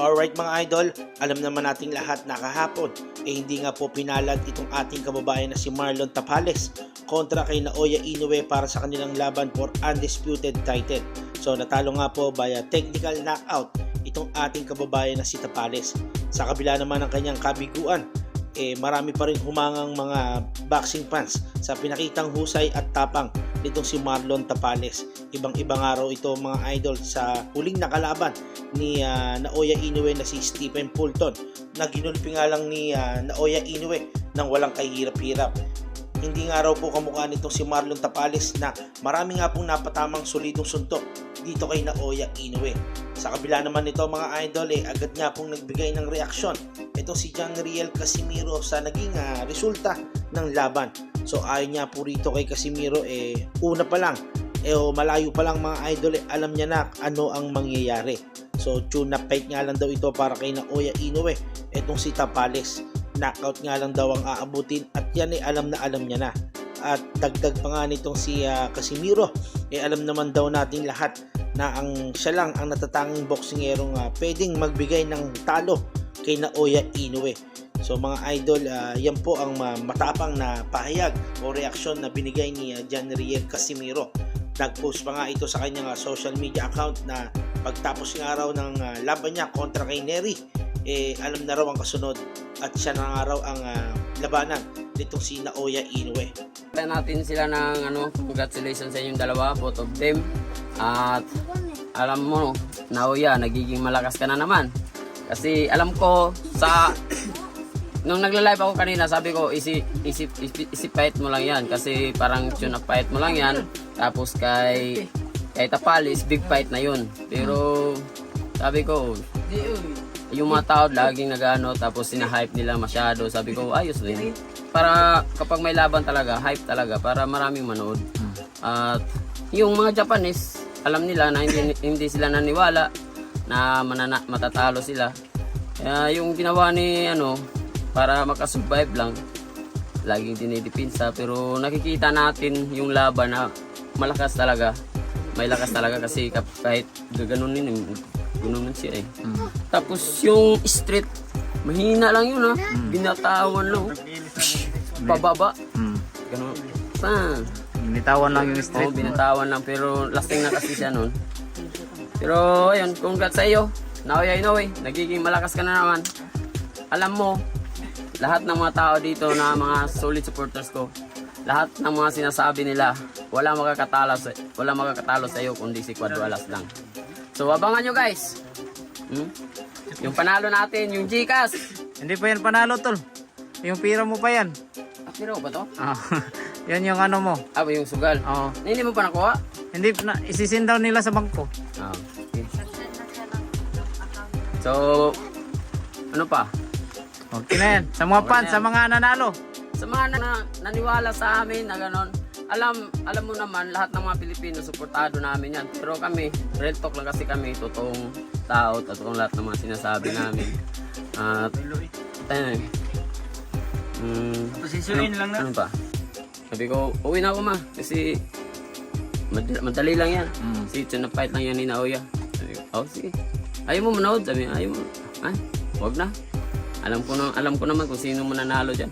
Alright mga idol, alam naman nating lahat na kahapon eh hindi nga po pinalad itong ating kababayan na si Marlon Tapales kontra kay Naoya Inoue para sa kanilang laban for undisputed title. So natalo nga po via technical knockout itong ating kababayan na si Tapales. Sa kabila naman ng kanyang kabiguan, eh marami pa rin humangang mga boxing fans sa pinakitang husay at tapang nitong si Marlon Tapales. Ibang-ibang araw ito mga idol sa huling nakalaban ni ah, Naoya Inoue na si Stephen Fulton na ginulpi nga lang ni ah, Naoya Inoue nang walang kahirap-hirap. Hindi nga raw po kamukha nitong si Marlon Tapales na marami nga pong napatamang solidong suntok dito kay Naoya Inoue. Sa kabila naman nito mga idol eh agad nga pong nagbigay ng reaksyon ito si John Riel Casimiro sa naging ah, resulta ng laban. So ayon niya po rito kay Casimiro eh una pa lang eh o malayo pa lang mga idol eh, alam niya na ano ang mangyayari. So tune up fight nga lang daw ito para kay Naoya Inoue etong si Tapales. Knockout nga lang daw ang aabutin at yan eh alam na alam niya na. At dagdag pa nga nitong si ah, Casimiro eh alam naman daw natin lahat na ang siya lang ang natatanging boxingerong uh, pwedeng magbigay ng talo kay Naoya Inoue. So mga idol, ah, yan po ang ah, matapang na pahayag o reaksyon na binigay ni uh, John Riel Casimiro. Nag-post pa nga ito sa kanyang ah, social media account na pagtapos nga raw ng ah, laban niya kontra kay Neri, eh, alam na raw ang kasunod at siya na nga raw ang ah, labanan nitong si Naoya Inoue. Kaya natin sila ng ano, congratulations sa inyong dalawa, both of them. At alam mo, Naoya, nagiging malakas ka na naman. Kasi alam ko sa nung nagla-live ako kanina, sabi ko isip isip isip, isip fight mo lang 'yan kasi parang tune up fight mo lang 'yan. Tapos kay kay Tapalis, big fight na 'yun. Pero sabi ko, yung mga tao laging nagano tapos sina-hype nila masyado. Sabi ko, ayos din. Para kapag may laban talaga, hype talaga para maraming manood. At yung mga Japanese, alam nila na hindi, hindi sila naniwala na manana, matatalo sila. Kaya yung ginawa ni ano, para makasurvive lang, laging dinidipinsa. Pero nakikita natin yung laban na malakas talaga. May lakas talaga kasi kahit gaganunin, ganunin siya eh. Tapos yung street, mahina lang yun ha. Binatawan lang. Psh, Pababa. Hmm. Ganun. Pa. Binitawan lang yung Oo, street. binatawan lang pero lasting na kasi siya nun. Pero ayun, congrats sa iyo. Naoya Inoue, nagiging malakas ka na naman. Alam mo, lahat ng mga tao dito na mga solid supporters ko, lahat ng mga sinasabi nila, wala makakatalo sa, wala makakatalo sa iyo kundi si Quadro Alas lang. So abangan nyo guys. Hmm? Yung panalo natin, yung Gcash. Hindi pa yan panalo, tol. Yung pira mo pa yan. Ah, pero ba to? Ah, yan yung ano mo. Ah, ba yung sugal? Oo. Hindi mo pa nakuha? Hindi, na, isisin daw nila sa bangko. Ah, okay. So, ano pa? Okay na yan. Sa mga Okay fans, sa yan. mga nanalo. Sa mga na, naniwala sa amin na gano'n, alam, alam mo naman, lahat ng mga Pilipino, suportado namin yan. Pero kami, real talk lang kasi kami, totoong tao, totoong lahat ng mga sinasabi namin. At, ayun. Mm, Pasisuin lang na. ano pa? Sabi ko, uwi na ako ma, kasi madali, madali lang yan. Mm. Si na fight lang yan ni Naoya. Sabi ko, oh sige. Ayaw mo manood? Sabi ayaw mo. Ha? Huwag na. Alam ko na, alam ko naman kung sino mananalo diyan.